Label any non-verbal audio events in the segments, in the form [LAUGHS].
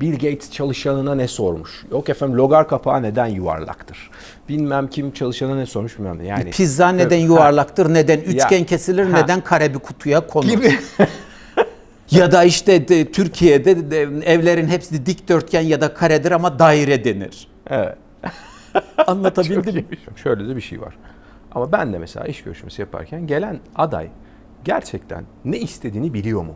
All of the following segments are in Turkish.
Bill Gates çalışanına ne sormuş? Yok efendim logar kapağı neden yuvarlaktır? Bilmem kim çalışana ne sormuş bilmem ne. Yani Pizza neden ha, yuvarlaktır, neden üçgen kesilir, ha. neden kare bir kutuya konur. gibi. [LAUGHS] Ya da işte de, Türkiye'de de, evlerin hepsi dikdörtgen ya da karedir ama daire denir. evet. [LAUGHS] Anlatabildim mi? Şöyle de bir şey var. Ama ben de mesela iş görüşmesi yaparken gelen aday gerçekten ne istediğini biliyor mu?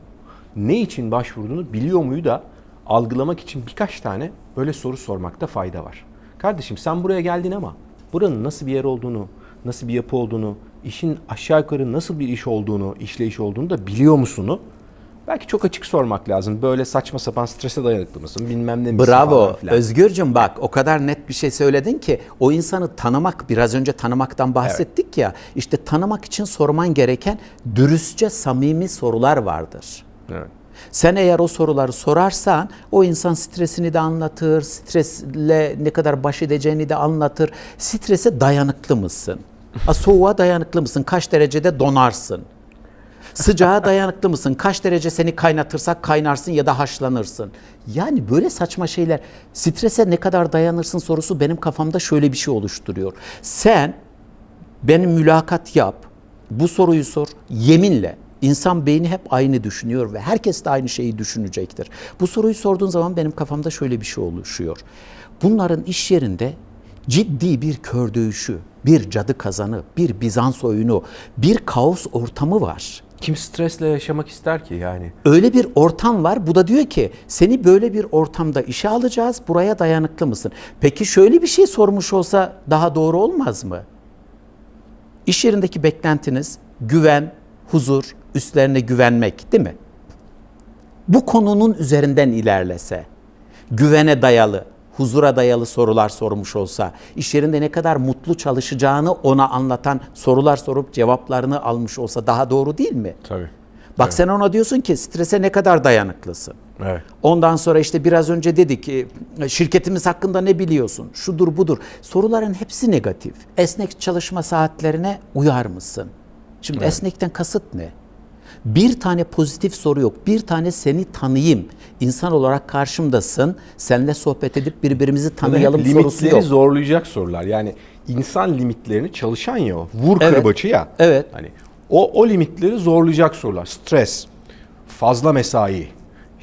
Ne için başvurduğunu biliyor muyu da algılamak için birkaç tane böyle soru sormakta fayda var. Kardeşim sen buraya geldin ama buranın nasıl bir yer olduğunu, nasıl bir yapı olduğunu, işin aşağı yukarı nasıl bir iş olduğunu, işleyiş olduğunu da biliyor musunu? Belki çok açık sormak lazım. Böyle saçma sapan strese dayanıklı mısın bilmem ne misin Bravo. falan filan. Özgürcüm bak o kadar net bir şey söyledin ki o insanı tanımak biraz önce tanımaktan bahsettik ya. İşte tanımak için sorman gereken dürüstçe samimi sorular vardır. Evet. Sen eğer o soruları sorarsan o insan stresini de anlatır, stresle ne kadar baş edeceğini de anlatır. Strese dayanıklı mısın? A, soğuğa dayanıklı mısın? Kaç derecede donarsın? Sıcağa [LAUGHS] dayanıklı mısın? Kaç derece seni kaynatırsak kaynarsın ya da haşlanırsın. Yani böyle saçma şeyler. Strese ne kadar dayanırsın sorusu benim kafamda şöyle bir şey oluşturuyor. Sen benim mülakat yap, bu soruyu sor, yeminle. İnsan beyni hep aynı düşünüyor ve herkes de aynı şeyi düşünecektir. Bu soruyu sorduğun zaman benim kafamda şöyle bir şey oluşuyor. Bunların iş yerinde ciddi bir kör dövüşü, bir cadı kazanı, bir Bizans oyunu, bir kaos ortamı var. Kim stresle yaşamak ister ki yani? Öyle bir ortam var. Bu da diyor ki seni böyle bir ortamda işe alacağız. Buraya dayanıklı mısın? Peki şöyle bir şey sormuş olsa daha doğru olmaz mı? İş yerindeki beklentiniz güven, huzur, üstlerine güvenmek değil mi? Bu konunun üzerinden ilerlese, güvene dayalı, huzura dayalı sorular sormuş olsa, iş yerinde ne kadar mutlu çalışacağını ona anlatan sorular sorup cevaplarını almış olsa daha doğru değil mi? Tabii. Bak sen ona diyorsun ki strese ne kadar dayanıklısın. Evet. Ondan sonra işte biraz önce dedik ki şirketimiz hakkında ne biliyorsun? Şudur budur. Soruların hepsi negatif. Esnek çalışma saatlerine uyar mısın? Şimdi esnekten kasıt ne? Bir tane pozitif soru yok. Bir tane seni tanıyayım. İnsan olarak karşımdasın. Seninle sohbet edip birbirimizi tanıyalım Hep sorusu limitleri yok. zorlayacak sorular. Yani insan limitlerini çalışan ya o. Vur Evet. kırbaçı ya. Evet. Hani o, o limitleri zorlayacak sorular. Stres, fazla mesai,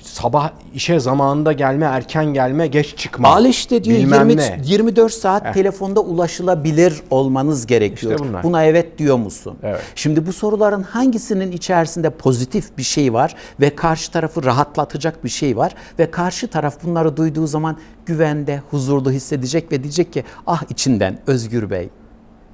sabah işe zamanında gelme, erken gelme, geç çıkma. Al işte diyor bilmem 20, ne. 24 saat telefonda ulaşılabilir olmanız gerekiyor. İşte bunlar. Buna evet diyor musun? Evet. Şimdi bu soruların hangisinin içerisinde pozitif bir şey var ve karşı tarafı rahatlatacak bir şey var ve karşı taraf bunları duyduğu zaman güvende, huzurlu hissedecek ve diyecek ki ah içinden Özgür Bey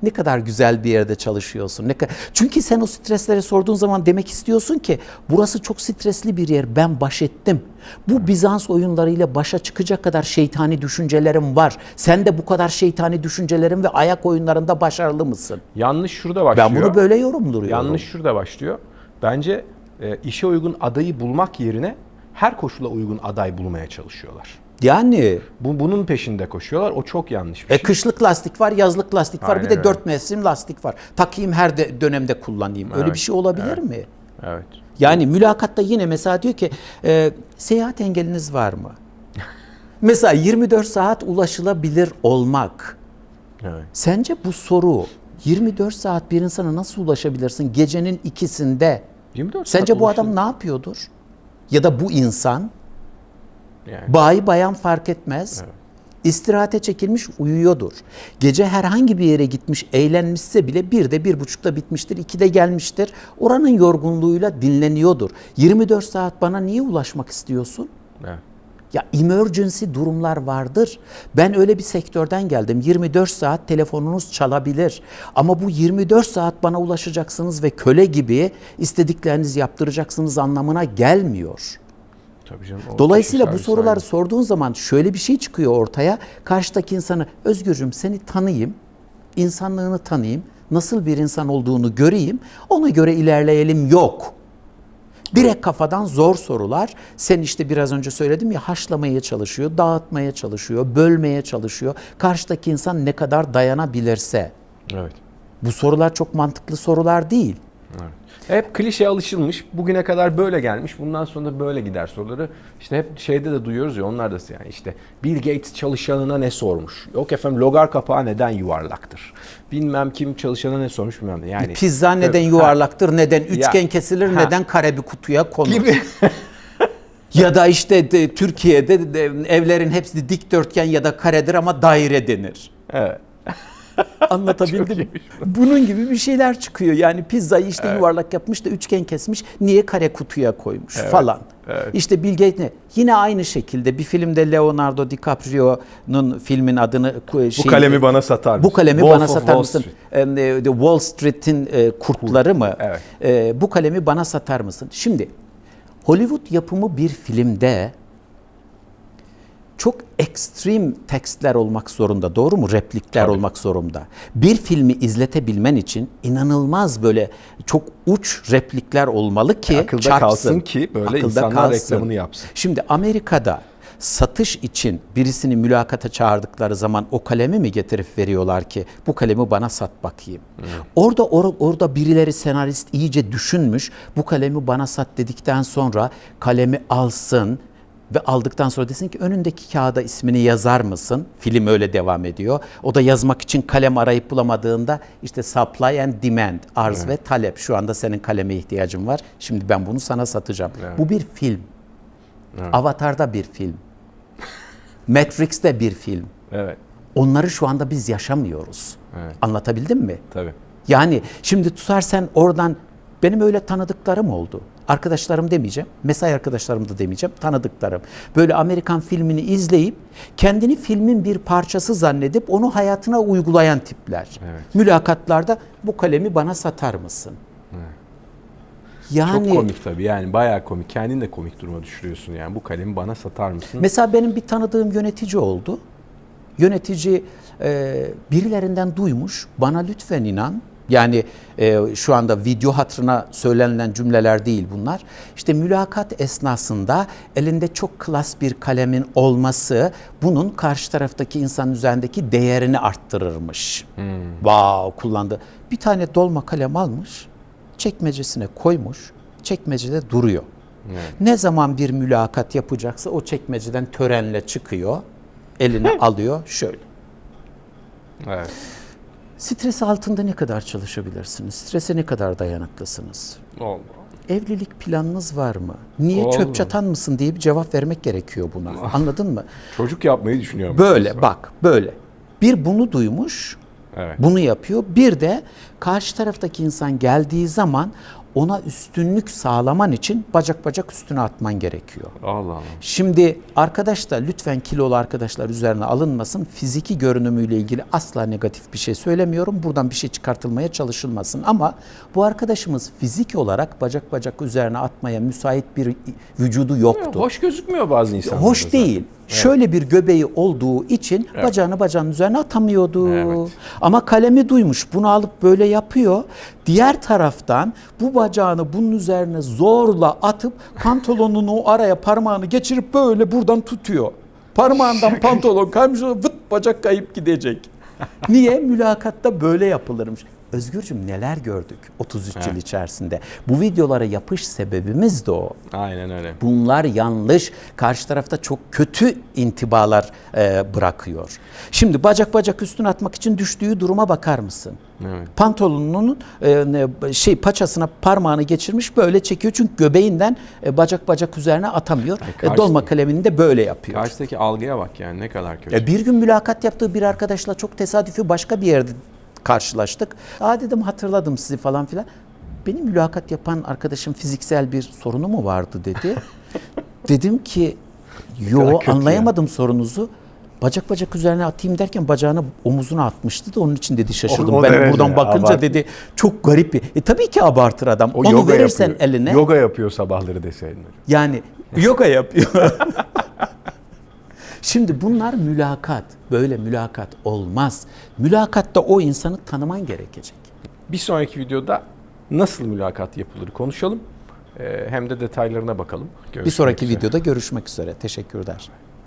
ne kadar güzel bir yerde çalışıyorsun. Ne kadar... Çünkü sen o stresleri sorduğun zaman demek istiyorsun ki burası çok stresli bir yer. Ben baş ettim. Bu Bizans oyunlarıyla başa çıkacak kadar şeytani düşüncelerim var. Sen de bu kadar şeytani düşüncelerin ve ayak oyunlarında başarılı mısın? Yanlış şurada başlıyor. Ben bunu böyle yorumluyorum. Yanlış şurada başlıyor. Bence e, işe uygun adayı bulmak yerine her koşula uygun aday bulmaya çalışıyorlar. Yani Bu, bunun peşinde koşuyorlar. O çok yanlış bir e, şey. kışlık lastik var, yazlık lastik var. Aynen bir de öyle. dört mevsim lastik var. Takayım her de, dönemde kullanayım. Öyle Evet, bir şey olabilir mi? Evet. Yani mülakatta yine mesela diyor ki e, seyahat engeliniz var mı? [LAUGHS] mesela 24 saat ulaşılabilir olmak. Evet. Sence bu soru 24 saat bir insana nasıl ulaşabilirsin gecenin ikisinde? 24 saat Sence bu ulaşılır. adam ne yapıyordur? Ya da bu insan Yani. bayi bayan fark etmez. İstirahate çekilmiş uyuyordur. Gece herhangi bir yere gitmiş eğlenmişse bile bir de bir buçukta bitmiştir, iki de gelmiştir. Oranın yorgunluğuyla dinleniyordur. 24 saat bana niye ulaşmak istiyorsun? Evet. Ya emergency durumlar vardır. Ben öyle bir sektörden geldim. 24 saat telefonunuz çalabilir. Ama bu 24 saat bana ulaşacaksınız ve köle gibi istediklerinizi yaptıracaksınız anlamına gelmiyor. Tabii canım. Dolayısıyla bu soruları servisi sorduğun zaman şöyle bir şey çıkıyor ortaya. Karşıdaki insanı Özgürcüm seni tanıyayım, insanlığını tanıyayım, nasıl bir insan olduğunu göreyim, ona göre ilerleyelim yok. Direkt kafadan zor sorular. Sen işte biraz önce söyledim ya haşlamaya çalışıyor, dağıtmaya çalışıyor, bölmeye çalışıyor. Karşıdaki insan ne kadar dayanabilirse. Evet. Bu sorular çok mantıklı sorular değil. Hep klişeye alışılmış. Bugüne kadar böyle gelmiş. Bundan sonra da böyle gider soruları. İşte hep şeyde de duyuyoruz ya onlar da yani işte Bill Gates çalışanına ne sormuş? Yok efendim logar kapağı neden yuvarlaktır? Bilmem kim çalışana ne sormuş bilmem ne. Yani Pizza neden Ha, yuvarlaktır, neden üçgen Ya, kesilir, ha. neden kare bir kutuya konur? gibi. [LAUGHS] Ya da işte de, Türkiye'de de, evlerin hepsi dikdörtgen ya da karedir ama daire denir. evet. [LAUGHS] [LAUGHS] Anlatabildim Bunun gibi bir şeyler çıkıyor. Yani pizzayı işte yuvarlak yapmış da üçgen kesmiş. Niye kare kutuya koymuş falan. evet. İşte Bill Gates ne? Yine aynı şekilde bir filmde Leonardo DiCaprio'nun filmin adını Bu şey, kalemi bana satar mısın? bu kalemi Wolf bana satar Wall mısın? Street. E, Wall Street'in e, kurtları mı? evet. E, bu kalemi bana satar mısın? Şimdi Hollywood yapımı bir filmde çok ekstrem tekstler olmak zorunda. Doğru mu? Replikler Tabii. olmak zorunda. Bir filmi izletebilmen için inanılmaz böyle çok uç replikler olmalı ki Akılda çarpsın. kalsın ki böyle Akılda insanlar kalsın. reklamını yapsın. Şimdi Amerika'da satış için birisini mülakata çağırdıkları zaman o kalemi mi getirip veriyorlar ki bu kalemi bana sat bakayım. Orada or- orada birileri senarist iyice düşünmüş. Bu kalemi bana sat dedikten sonra kalemi alsın ve aldıktan sonra desin ki önündeki kağıda ismini yazar mısın? Film öyle devam ediyor. O da yazmak için kalem arayıp bulamadığında işte supply and demand, arz ve talep. Şu anda senin kaleme ihtiyacın var. Şimdi ben bunu sana satacağım. Evet. Bu bir film. Avatar'da bir film. [LAUGHS] Matrix'te bir film. Evet. Onları şu anda biz yaşamıyoruz. Evet. Anlatabildim mi? Tabii. Yani şimdi tutarsan oradan benim öyle tanıdıklarım oldu. Arkadaşlarım demeyeceğim, mesai arkadaşlarım da demeyeceğim, tanıdıklarım. Böyle Amerikan filmini izleyip kendini filmin bir parçası zannedip onu hayatına uygulayan tipler. Evet. Mülakatlarda bu kalemi bana satar mısın? Yani Çok komik tabii yani bayağı komik. Kendin de komik duruma düşürüyorsun yani. Bu kalemi bana satar mısın? Mesela benim bir tanıdığım yönetici oldu. Yönetici e, birilerinden duymuş. Bana lütfen inan. Yani e, şu anda video hatırına söylenilen cümleler değil bunlar. İşte mülakat esnasında elinde çok klas bir kalemin olması bunun karşı taraftaki insanın üzerindeki değerini arttırırmış. Wow kullandı. Bir tane dolma kalem almış, çekmecesine koymuş, çekmecede duruyor. Ne zaman bir mülakat yapacaksa o çekmeceden törenle çıkıyor, eline [LAUGHS] alıyor şöyle. Evet. Stres altında ne kadar çalışabilirsiniz? Strese ne kadar dayanıklısınız? Oldu. Evlilik planınız var mı? Niye Oldu. çöp çatan mısın diye bir cevap vermek gerekiyor buna. Anladın mı? Çocuk yapmayı düşünüyorum. Böyle bak böyle. Bir bunu duymuş, Evet. bunu yapıyor. Bir de karşı taraftaki insan geldiği zaman ona üstünlük sağlaman için bacak bacak üstüne atman gerekiyor. Allah Allah. Şimdi arkadaş da lütfen kilolu arkadaşlar üzerine alınmasın. Fiziki görünümüyle ilgili asla negatif bir şey söylemiyorum. Buradan bir şey çıkartılmaya çalışılmasın. Ama bu arkadaşımız fizik olarak bacak bacak üzerine atmaya müsait bir vücudu yoktu. Hoş gözükmüyor bazı insanlar. Hoş değil. Şöyle bir göbeği olduğu için bacağını bacağının üzerine atamıyordu. Evet. Ama kalemi duymuş. Bunu alıp böyle yapıyor. Diğer taraftan bu bacağını bunun üzerine zorla atıp pantolonunu o araya parmağını geçirip böyle buradan tutuyor. Parmağından pantolon kaymış vıt bacak kayıp gidecek. [LAUGHS] Niye? Mülakatta böyle yapılırmış. Özgürcüm neler gördük 33 yıl içerisinde. Bu videolara yapış sebebimiz de o. Aynen öyle. Bunlar yanlış. Karşı tarafta çok kötü intibalar e, bırakıyor. Şimdi bacak bacak üstüne atmak için düştüğü duruma bakar mısın? Evet. Pantolonunun e, şey paçasına parmağını geçirmiş böyle çekiyor çünkü göbeğinden e, bacak bacak üzerine atamıyor. E, karşı- dolma kalemini de böyle yapıyor. Karşıdaki algıya bak yani ne kadar kötü. E, bir gün mülakat yaptığı bir arkadaşla çok tesadüfi başka bir yerde karşılaştık. Aa dedim hatırladım sizi falan filan. Benim mülakat yapan arkadaşım fiziksel bir sorunu mu vardı dedi. [LAUGHS] Dedim ki yo anlayamadım sorunuzu. Bacak bacak üzerine atayım derken bacağını omuzuna atmıştı da onun için dedi şaşırdım. O- o ben derece buradan bakınca abart- dedi çok garip bir. E tabii ki abartır adam. O Onu yoga verirsen yapıyor. eline Yoga yapıyor sabahları deseydin. yani yoga yapıyor. [LAUGHS] Şimdi bunlar mülakat. Böyle mülakat olmaz. Mülakatta o insanı tanıman gerekecek. Bir sonraki videoda nasıl mülakat yapılır konuşalım. Ee, hem de detaylarına bakalım. Bir Görüşmek sonraki üzere. videoda görüşmek üzere. Teşekkürler.